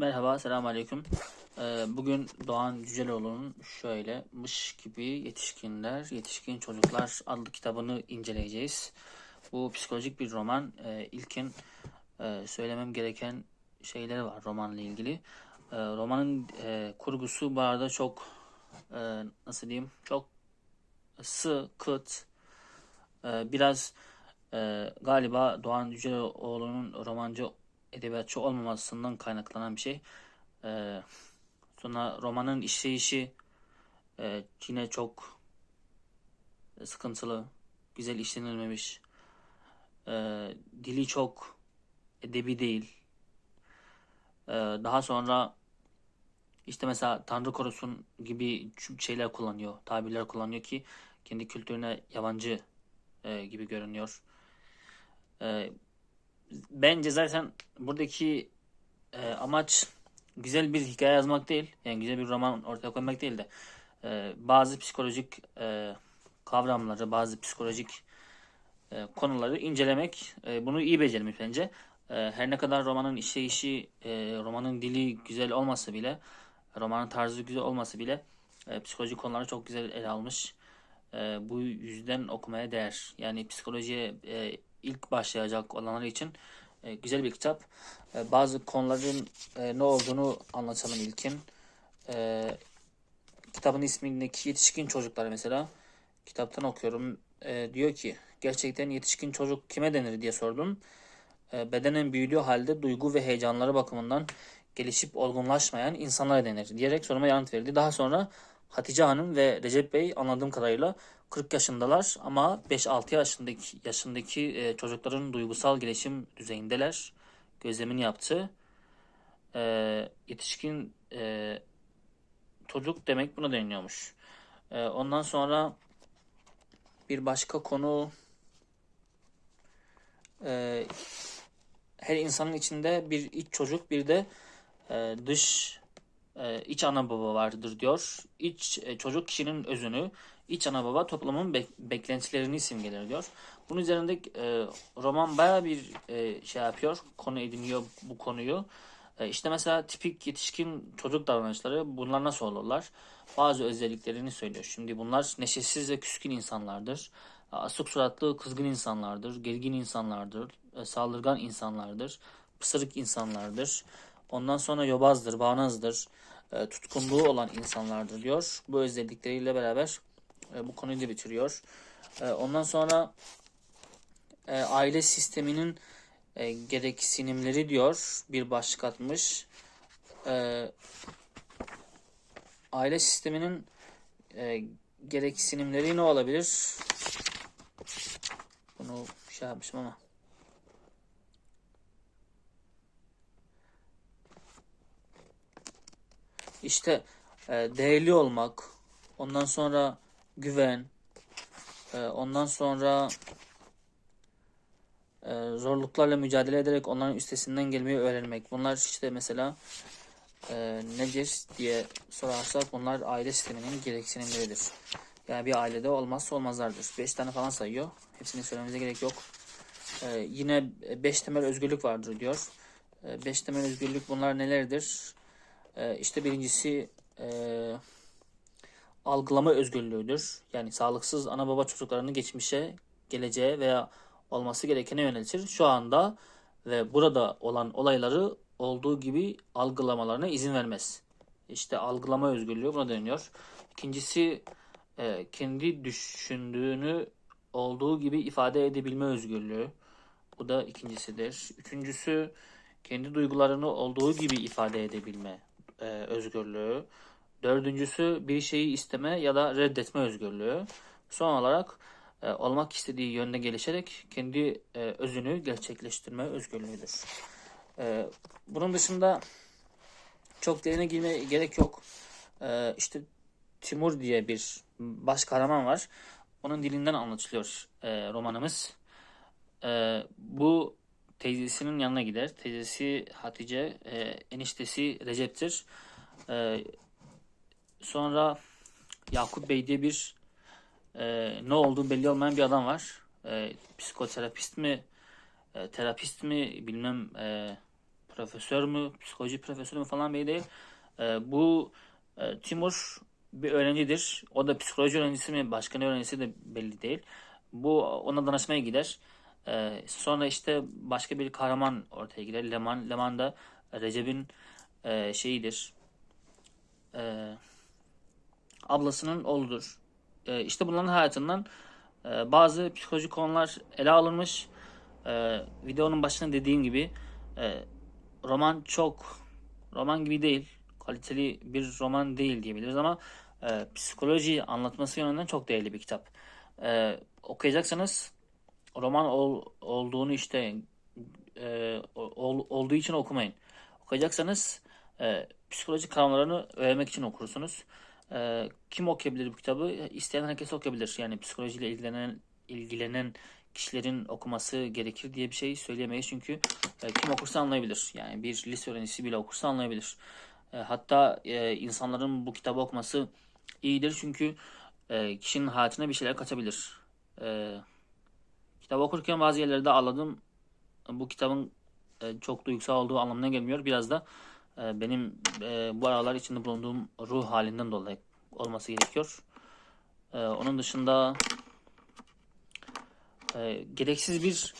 Merhaba, selamun aleyküm. Ee, bugün Doğan Cüceloğlu'nun şöyle Mış gibi yetişkinler, yetişkin çocuklar adlı kitabını inceleyeceğiz. Bu psikolojik bir roman. Ee, ilkin e, söylemem gereken şeyleri var romanla ilgili. Ee, romanın e, kurgusu bu arada çok e, nasıl diyeyim çok sı, kıt, e, biraz e, galiba Doğan Cüceloğlu'nun romancı edebiyatçı olmamasından kaynaklanan bir şey. Ee, sonra romanın işleyişi e, yine çok sıkıntılı, güzel işlenilmemiş. Ee, dili çok edebi değil. Ee, daha sonra işte mesela Tanrı korusun gibi şeyler kullanıyor, tabirler kullanıyor ki kendi kültürüne yabancı e, gibi görünüyor. Ee, bence zaten buradaki e, amaç güzel bir hikaye yazmak değil. Yani güzel bir roman ortaya koymak değil de e, bazı psikolojik e, kavramları, bazı psikolojik e, konuları incelemek. E, bunu iyi becermiş bence. E, her ne kadar romanın işleyişi, e, romanın dili güzel olmasa bile, romanın tarzı güzel olmasa bile e, psikolojik konuları çok güzel ele almış. E, bu yüzden okumaya değer. Yani psikolojiye e, ilk başlayacak olanlar için e, güzel bir kitap. E, bazı konuların e, ne olduğunu anlatalım ilkin. E, kitabın ismindeki yetişkin çocuklar mesela kitaptan okuyorum. E, diyor ki gerçekten yetişkin çocuk kime denir diye sordum. E, bedenen büyüdüğü halde duygu ve heyecanları bakımından gelişip olgunlaşmayan insanlara denir diyerek soruma yanıt verdi. Daha sonra Hatice Hanım ve Recep Bey anladığım kadarıyla 40 yaşındalar ama 5-6 yaşındaki yaşındaki e, çocukların duygusal gelişim düzeyindeler. Gözlemini yaptı. E, yetişkin e, çocuk demek buna deniliyormuş. E, ondan sonra bir başka konu e, her insanın içinde bir iç çocuk bir de e, dış iç ana baba vardır diyor. İç e, çocuk kişinin özünü, iç ana baba toplumun bek- beklentilerini simgeler diyor. Bunun üzerinde e, roman baya bir e, şey yapıyor, konu ediniyor bu konuyu. E, işte mesela tipik yetişkin çocuk davranışları bunlar nasıl olurlar? Bazı özelliklerini söylüyor. Şimdi bunlar neşesiz ve küskün insanlardır. Asık suratlı kızgın insanlardır, gergin insanlardır, e, saldırgan insanlardır, pısırık insanlardır. Ondan sonra yobazdır, bağnazdır, e, tutkunluğu olan insanlardır diyor. Bu özellikleriyle beraber e, bu konuyu da bitiriyor. E, ondan sonra e, aile sisteminin gereksinimleri diyor bir başlık atmış. Aile sisteminin gereksinimleri ne olabilir? Bunu şey yapmışım ama. İşte e, değerli olmak, ondan sonra güven, e, ondan sonra e, zorluklarla mücadele ederek onların üstesinden gelmeyi öğrenmek. Bunlar işte mesela e, nedir diye sorarsak bunlar aile sisteminin gereksinimleridir. Yani bir ailede olmazsa olmazlardır. Beş tane falan sayıyor. Hepsini söylememize gerek yok. E, yine beş temel özgürlük vardır diyor. E, beş temel özgürlük bunlar nelerdir? E, işte birincisi e, algılama özgürlüğüdür. Yani sağlıksız ana baba çocuklarını geçmişe, geleceğe veya olması gerekene yöneltir. Şu anda ve burada olan olayları olduğu gibi algılamalarına izin vermez. İşte algılama özgürlüğü buna deniyor. İkincisi e, kendi düşündüğünü olduğu gibi ifade edebilme özgürlüğü. Bu da ikincisidir. Üçüncüsü kendi duygularını olduğu gibi ifade edebilme e, özgürlüğü. Dördüncüsü bir şeyi isteme ya da reddetme özgürlüğü. Son olarak e, olmak istediği yönde gelişerek kendi e, özünü gerçekleştirme özgürlüğüdür. E, bunun dışında çok derine girmeye gerek yok. E, işte Timur diye bir baş kahraman var. Onun dilinden anlatılıyor e, romanımız. E, bu teyzesinin yanına gider. Teyzesi Hatice, e, eniştesi Recep'tir. E, sonra Yakup Bey diye bir e, ne olduğu belli olmayan bir adam var. E, psikoterapist mi, e, terapist mi bilmem e, profesör mü, psikoloji profesörü mü falan belli değil. E, bu e, Timur bir öğrencidir. O da psikoloji öğrencisi mi, başka ne öğrencisi de belli değil. Bu ona danışmaya gider. E, sonra işte başka bir kahraman ortaya girer. Leman, Leman da Recep'in e, şeyidir. E, ablasının oğludur. E, işte bunların hayatından e, bazı psikolojik konular ele alınmış. E, videonun başında dediğim gibi e, roman çok roman gibi değil. Kaliteli bir roman değil diyebiliriz ama e, psikoloji anlatması yönünden çok değerli bir kitap. E, okuyacaksanız roman ol, olduğunu işte e, ol, olduğu için okumayın. Okuyacaksanız e, psikolojik kavramlarını öğrenmek için okursunuz. E, kim okuyabilir bu kitabı? İsteyen herkes okuyabilir. Yani psikolojiyle ilgilenen ilgilenen kişilerin okuması gerekir diye bir şey söyleyemeyiz. Çünkü e, kim okursa anlayabilir. Yani bir lise öğrencisi bile okursa anlayabilir. E, hatta e, insanların bu kitabı okuması iyidir çünkü e, kişinin hayatına bir şeyler katabilir. E, kitabı okurken bazı yerlerde ağladım. Bu kitabın e, çok duygusal olduğu anlamına gelmiyor. Biraz da e, benim e, bu aralar içinde bulunduğum ruh halinden dolayı olması gerekiyor. Onun dışında gereksiz bir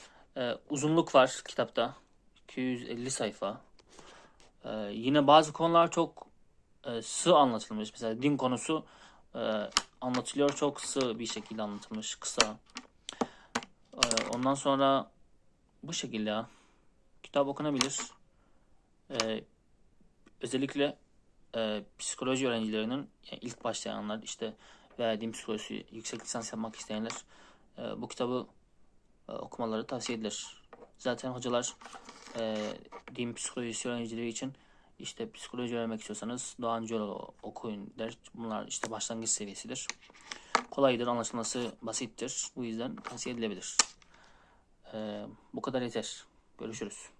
uzunluk var kitapta. 250 sayfa. Yine bazı konular çok sığ anlatılmış. Mesela din konusu anlatılıyor. Çok sığ bir şekilde anlatılmış. Kısa. E, ondan sonra bu şekilde. Kitap okunabilir. E, özellikle e, psikoloji öğrencilerinin yani ilk başlayanlar işte veya din psikolojisi yüksek lisans yapmak isteyenler e, bu kitabı e, okumaları tavsiye edilir. Zaten hocalar e, din psikolojisi öğrencileri için işte psikoloji öğrenmek istiyorsanız Doğan Cölo okuyun der. Bunlar işte başlangıç seviyesidir. Kolaydır, anlaşılması basittir. Bu yüzden tavsiye edilebilir. E, bu kadar yeter. Görüşürüz.